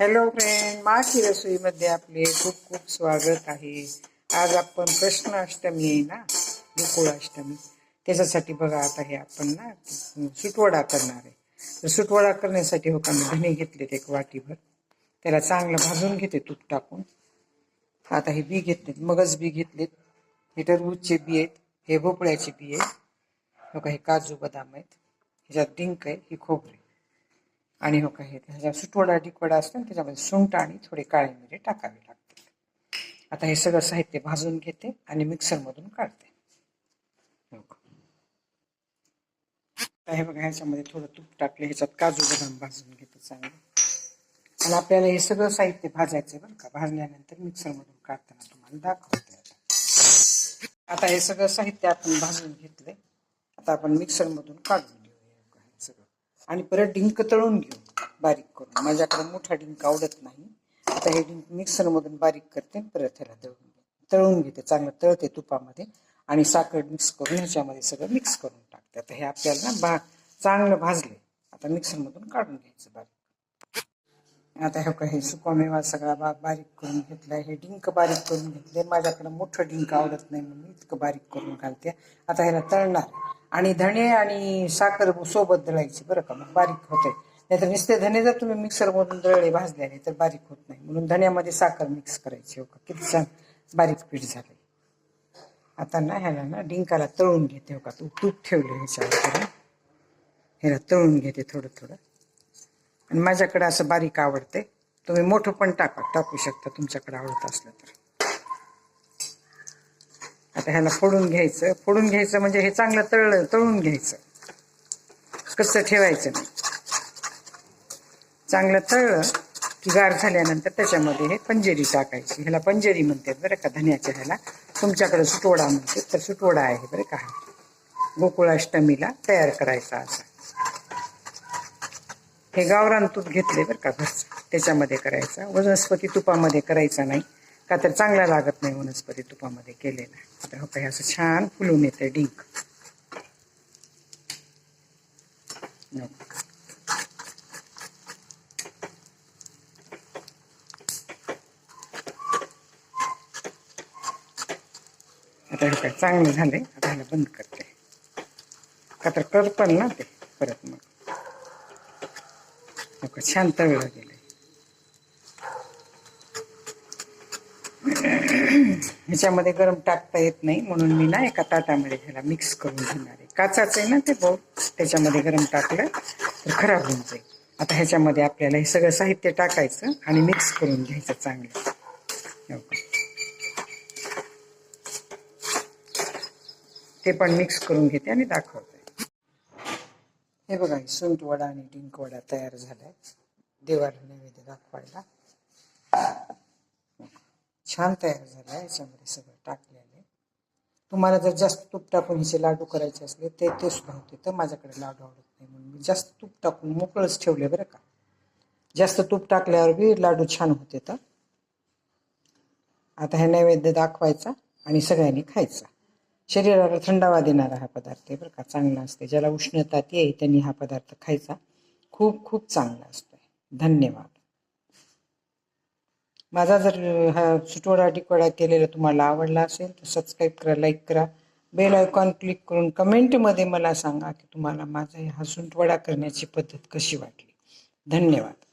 Hello friend माची रसोईमध्ये आपले खूप खूप स्वागत आहे. आज आपण कृष्ण अष्टमी आहे ना? गोकुळाष्टमी. त्याच्यासाठी बघा आता हे आपण ना सुटवडा करणार आहे. तर सुटवडा करण्यासाठी हो का मी धने घेतलेत एक वाटीभर. त्याला चांगलं भाजून घेते तूप टाकून. आता हे बी घेतलेत मगच बी घेतलेत. हे टरबूजचे बी आहेत हे भोपळ्याचे बी आहेत. हो का हे काजू बदाम आहेत. ह्याच्यात डिंक आहे ही खोबरे आणि हो काही ह्याच्या सुटवडा डिकवडा असतो त्याच्यामध्ये सुंगट आणि थोडे काळे मिरे टाकावे लागतील आता हे सगळं साहित्य भाजून घेते आणि मिक्सरमधून काढते. हो आता हे बघा ह्याच्यामध्ये थोडं तूप टाकले ह्याच्यात काजू बदाम भाजून घेते चांगलं. आणि आपल्याला हे सगळं साहित्य भाजायचं बरं का? भाजल्यानंतर मिक्सरमधून काढताना तुम्हाला दाखवते आता. आता हे सगळं साहित्य आपण भाजून घेतले आता आपण मिक्सरमधून काढून घेऊया हे बघा हे सगळं आणि परत डिंक तळून घेऊ बारीक करून. माझ्याकडे मोठा डिंक आवडत नाही. आता हे डिंक मिक्सरमधून बारीक करते परत ह्याला तळून तळून घेते. चांगलं तळते तुपामध्ये आणि साखर मिक्स करून ह्याच्यामध्ये सगळं मिक्स करून टाकते. आता हे आपल्याला भा चांगलं भाजले. आता मिक्सरमधून काढून घ्यायचं बारीक. आता हे काही सुका मेवा सगळा बा बारीक करून घेतला हे डिंक बारीक करून घेतले माझ्याकडे मोठं डिंक आवडत नाही म्हणून इतकं बारीक करून घालते. आता ह्याला तळणार आणि धणे आणि साखर सोबत दळायची बरं का? मग बारीक होते नाहीतर नुसते धणे जर तुम्ही मिक्सरमधून दळले भाजल्याने तर बारीक होत नाही. म्हणून धण्यामध्ये साखर मिक्स करायची हो का? किती छान बारीक पीठ झालं आता ना ह्याला ना डिंकाला तळून घेते हो का? तू तूप ठेवले ह्याच्यावर ह्याला तळून घेते थोडं थोडं आणि माझ्याकडे असं बारीक आवडते तुम्ही मोठं पण टाका. टाकू शकता तुमच्याकडे आवडत असलं तर. आता ह्याला फोडून घ्यायचं. फोडून घ्यायचं म्हणजे हे चांगलं तळलं तळून घ्यायचं. कसं ठेवायचं नाही. चांगलं तळलं की गार झाल्यानंतर त्याच्यामध्ये हे पंजेरी टाकायची. ह्याला पंजेरी म्हणतात बरं का धन्याच्या ह्याला. तुमच्याकडे सुटवडा म्हणते तर सुटवडा आहे बरं का गोकुळाष्टमीला तयार करायचा असा. हे गावरान तूप घेतले बरं का घरचं. त्याच्यामध्ये करायचा. वनस्पती तुपामध्ये करायचा नाही. का तर चांगला लागत नाही वनस्पती तुपामध्ये केलेला. आता हो काही असं छान फुलून येते डिंक. आता हे काय चांगलं झालंय. आता ह्याला बंद करते. का तर करपल ना ते परत मग. हो छान तळलं गेलं ह्याच्यामध्ये गरम टाकता येत नाही म्हणून मी ना एका ताटामध्ये ह्याला मिक्स करून घेणार आहे. काचाचं आहे ना ते बहुत त्याच्यामध्ये गरम टाकलं तर खराब होऊन जाईल. आता ह्याच्यामध्ये आपल्याला हे सगळं साहित्य टाकायचं आणि मिक्स करून घ्यायचं चांगलं. ते पण मिक्स करून घेते आणि दाखवते. हे बघा सुंट वडा आणि डिंक वडा तयार झालाय. देवाला नैवेद्य दाखवायला. छान तयार झाला आहे याच्यामध्ये सगळं टाकलेलं आहे. तुम्हाला जर जास्त तूप टाकून हिचे लाडू करायचे असले ते ते सुद्धा होते. तर माझ्याकडे लाडू आवडत नाही म्हणून मी जास्त तूप टाकून मोकळंच ठेवले बरं का. जास्त तूप टाकल्यावर बी लाडू छान होते तर. आता हे नैवेद्य दाखवायचा आणि सगळ्यांनी खायचा. शरीराला थंडावा देणारा हा पदार्थ आहे बरं का. चांगला असते. ज्याला उष्णता येईल त्यांनी हा पदार्थ खायचा. खूप खूप चांगला असतो धन्यवाद. माझा जर हा सुटवडा टिकवडा केलेला तुम्हाला आवडला असेल तर सबस्क्राईब करा लाईक करा. बेल आयकॉन क्लिक करून कमेंटमध्ये मला सांगा की तुम्हाला माझा हा सुंटवडा करण्याची पद्धत कशी वाटली. धन्यवाद.